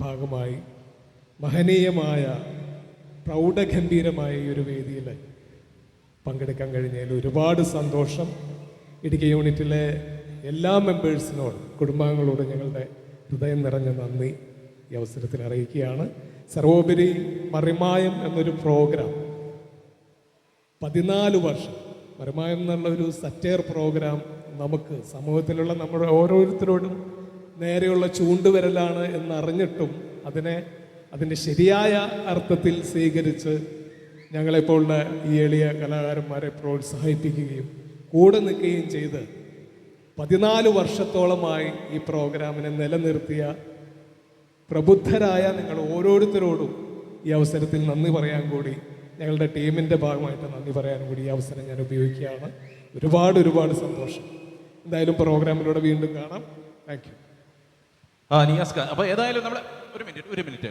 ഭാഗമായി മഹനീയമായ പ്രൗഢഗംഭീരമായ ഒരു വേദിയിൽ പങ്കെടുക്കാൻ കഴിഞ്ഞതിൽ ഒരുപാട് സന്തോഷം. ഇടുക്കി യൂണിറ്റിലെ എല്ലാ മെമ്പേഴ്സിനോടും കുടുംബാംഗങ്ങളോടും ഞങ്ങളുടെ ഹൃദയം നിറഞ്ഞ നന്ദി ഈ അവസരത്തിൽ അറിയിക്കുകയാണ്. സർവോപരി മറിമായം എന്നൊരു പ്രോഗ്രാം പതിനാല് വർഷം മറിമായം എന്നുള്ള ഒരു സറ്റയർ പ്രോഗ്രാം നമുക്ക് സമൂഹത്തിലുള്ള നമ്മുടെ ഓരോരുത്തരോടും നേരെയുള്ള ചൂണ്ടുവരലാണ് എന്നറിഞ്ഞിട്ടും അതിനെ അതിന്റെ ശരിയായ അർത്ഥത്തിൽ സ്വീകരിച്ച് ഞങ്ങളെപ്പോലുള്ള ഈ എളിയ കലാകാരന്മാരെ പ്രോത്സാഹിപ്പിക്കുകയും കൂടെ നിൽക്കുകയും ചെയ്ത് പതിനാല് വർഷത്തോളമായി ഈ പ്രോഗ്രാമിനെ നിലനിർത്തിയ പ്രബുദ്ധരായ നിങ്ങൾ ഓരോരുത്തരോടും ഈ അവസരത്തിൽ നന്ദി പറയാൻ കൂടി ഞങ്ങളുടെ ടീമിന്റെ ഭാഗമായിട്ട് നന്ദി പറയാൻ കൂടി ഈ അവസരം ഞാൻ ഉപയോഗിക്കുകയാണ്. ഒരുപാട് ഒരുപാട് സന്തോഷം. എന്തായാലും പ്രോഗ്രാമിലൂടെ വീണ്ടും കാണാം. താങ്ക് ആ ഖാൻ അപ്പൊ ഏതായാലും നമ്മൾ ഒരു മിനിറ്റ് ഒരു മിനിറ്റ്.